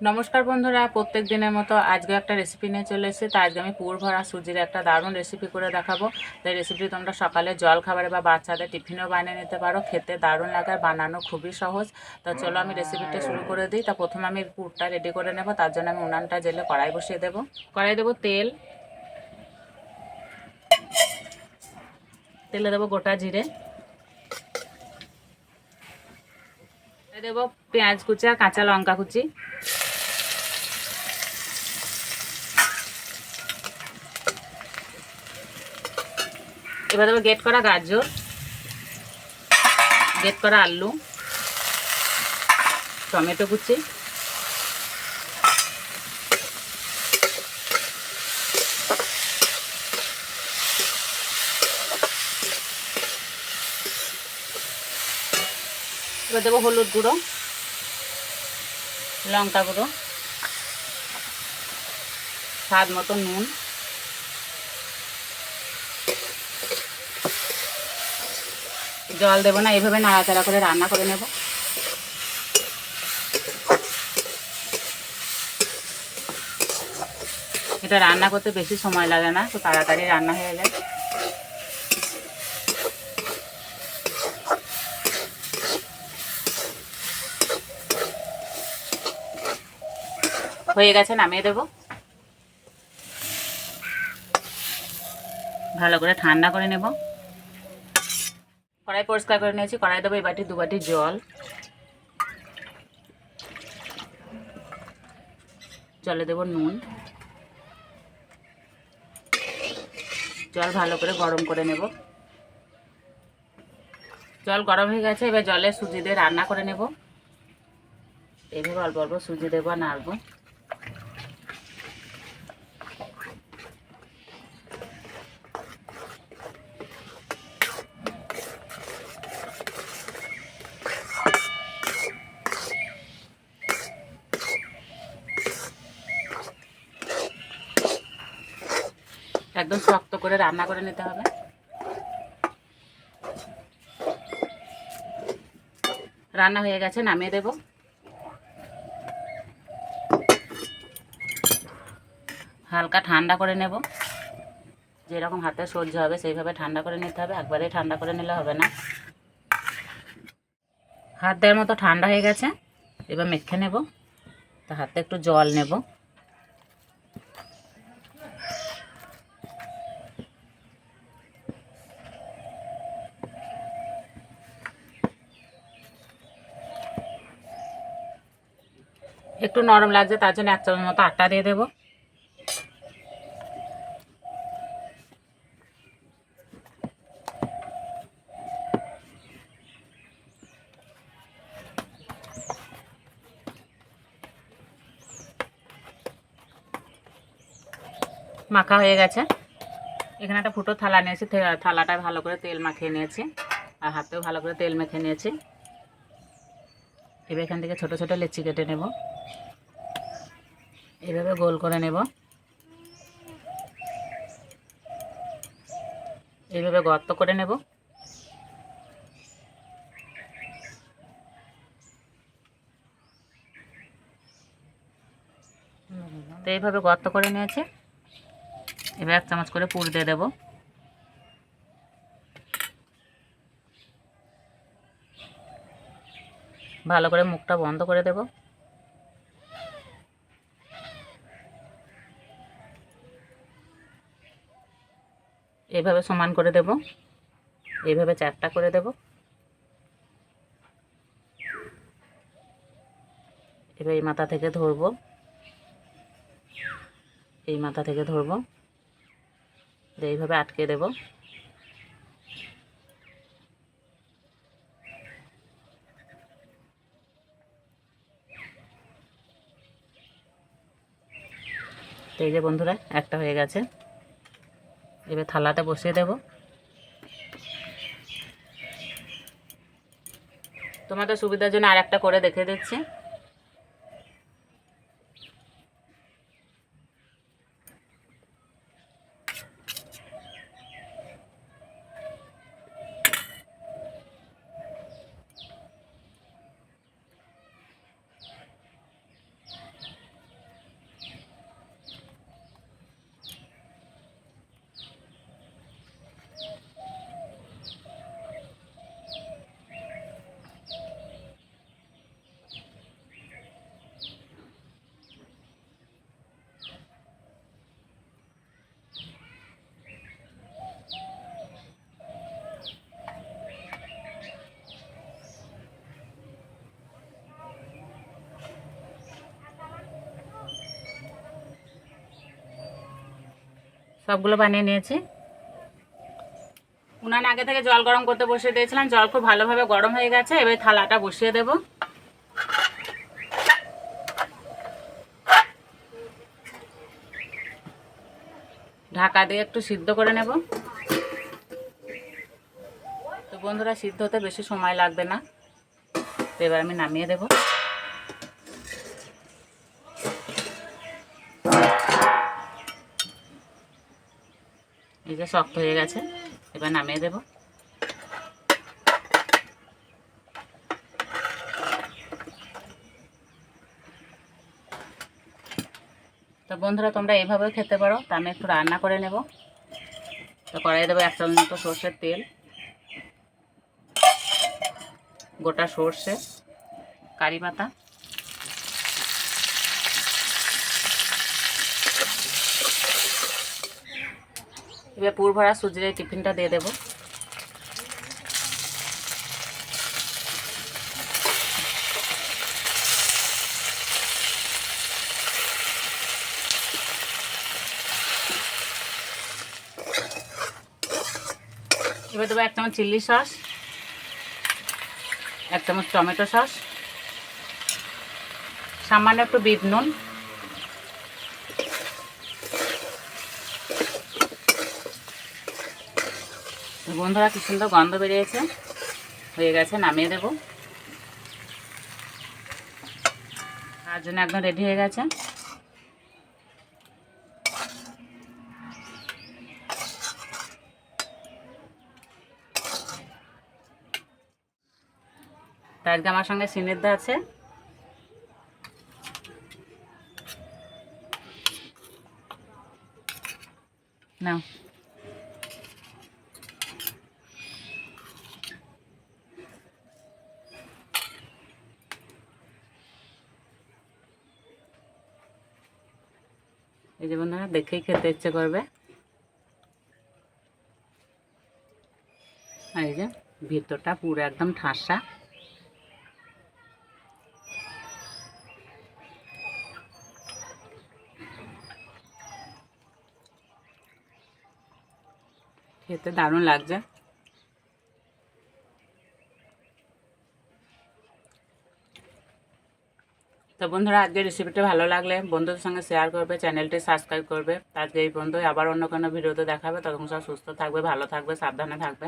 নমস্কার বন্ধুরা, প্রত্যেক দিনের মতো আজকে একটা রেসিপি নিয়ে চলে এসেছি। তা আজকে আমি পুর ভরা সুজির একটা দারুণ রেসিপি করে দেখাবো। তাই রেসিপি তোমরা সকালে জল খাবারে বা বাচ্চাদের টিফিনও বানিয়ে নিতে পারো। খেতে দারুণ লাগে, বানানো খুবই সহজ। তো চলো আমি রেসিপিটা শুরু করে দিই। তা প্রথমে আমি পুরটা রেডি করে নেব। তার জন্য আমি উনানটা জেলে কড়াই বসিয়ে দেবো। কড়াই দেবো তেল। তেলে দেবো গোটা জিরে। দেবো পেঁয়াজ কুচি আর কাঁচা লঙ্কা কুচি। এবার দেবো গেট করা গাজর গেট করা আলু, টমেটো কুচি, এবার দেবো হলুদ গুঁড়ো, লঙ্কা গুঁড়ো, স্বাদ মতো নুন। জল দেবো না, এইভাবে নাড়াচাড়া করে রান্না করে নেব। এটা রান্না করতে বেশি সময় লাগে না, তো তাড়াতাড়ি রান্না হয়ে যায়। হয়ে গেছে, নামিয়ে দেবো। ভালো করে ঠান্ডা করে নেব। কড়াই পরিষ্কার করে নিয়েছি, কড়াই দেবো এই বাটি দু বাটি জল। জলে দেবো নুন। জল ভালো করে গরম করে নেব। জল গরম হয়ে গেছে, এবার জলে সুজি দিয়ে রান্না করে নেব। এইভাবে অল্প অল্প সুজি দেবো নাড়বো একদম শক্ত করে রান্না করে নিতে হবে। রান্না হয়ে গেছে, নামিয়ে দেব। হালকা ঠান্ডা করে নেব। যেরকম হাতে সহ্য হবে, সেইভাবে ঠান্ডা করে নিতে হবে। একবারেই ঠান্ডা করে নিলে হবে না। হাত দেওয়ার মতো ঠান্ডা হয়ে গেছে, এবার মেখে নেব। তা হাতে একটু জল নেব। একটু নরম লাগছে, তার জন্য এক চামচ মতো আটা দিয়ে দেবো। মাখা হয়ে গেছে। এখানে একটা ফুটো থালা নিয়েছি থালাটায় ভালো করে তেল মাখিয়ে নিয়েছি, আর হাতেও ভালো করে তেল মেখে নিয়েছি। এবার এখান থেকে ছোট ছোট লেচি কেটে নেব। এভাবে গোল করে নেব। এইভাবে গর্ত করে নেব। তো এইভাবে গর্ত করে নিয়েছে। এবার এক চামচ করে পুর দিয়ে দেবো। ভালো করে মুখটা বন্ধ করে দেব। এইভাবে সমান করে দেব। এইভাবে চারটা করে দেব। এবার এই মাথা থেকে ধরবো। এই মাথা থেকে ধরবো। এইভাবে আটকে দেব। তো এই যে বন্ধুরা, একটা হয়ে গেছে। এবার থালাতে বসিয়ে দেব। তোমাদের সুবিধার জন্য আর একটা করে দেখে দিচ্ছি। সবগুলো বানিয়ে নিয়েছি। উনান আগে থেকে জল গরম করতে বসিয়ে দিয়েছিলাম। জল খুব ভালোভাবে গরম হয়ে গেছে। এবার থালাটা বসিয়ে দেব। ঢাকা দিয়ে একটু সিদ্ধ করে নেব। তো বন্ধুরা, সিদ্ধ হতে বেশি সময় লাগবে না। তো এবার আমি নামিয়ে দেব। এই যে শক্ত হয়ে গেছে, এবার নামিয়ে দেব। তো বন্ধুরা, তোমরা এইভাবেও খেতে পারো, তা আমি একটু রান্না করে নেব। তো কড়াই দেবো এক চামচ মতো সর্ষের তেল, গোটা সর্ষে, কারি পাতা এবার পুর ভরা সুজির এই টিফিনটা দিয়ে দেবো। এবার দেবো এক চামচ চিল্লি সস, এক চামচ টমেটো সস, সামান্য একটু বিট নুন বন্ধুরা, কি সুন্দর গন্ধ বেরিয়েছে। হয়ে গেছে, নামিয়ে দেব। তার জন্য একদম রেডি হয়ে গেছে। আজকে আমার সঙ্গে সিনিদ্ধা আছে। নাও। এই যে বন্ধুরা, দেখেই খেতে ইচ্ছে করবে। এই যে ভিতরটা পুরো একদম ঠাসা। খেতে দারুণ লাগছে। তো বন্ধুরা, আজকের রেসিপিটা ভালো লাগলে বন্ধুদের সঙ্গে শেয়ার করবে চ্যানেলটি সাবস্ক্রাইব করবে। আজকে এই বন্ধু আবার অন্য কোনো ভিডিওতে দেখাবে। তখন সব সুস্থ থাকবে, ভালো থাকবে, সাবধানে থাকবে।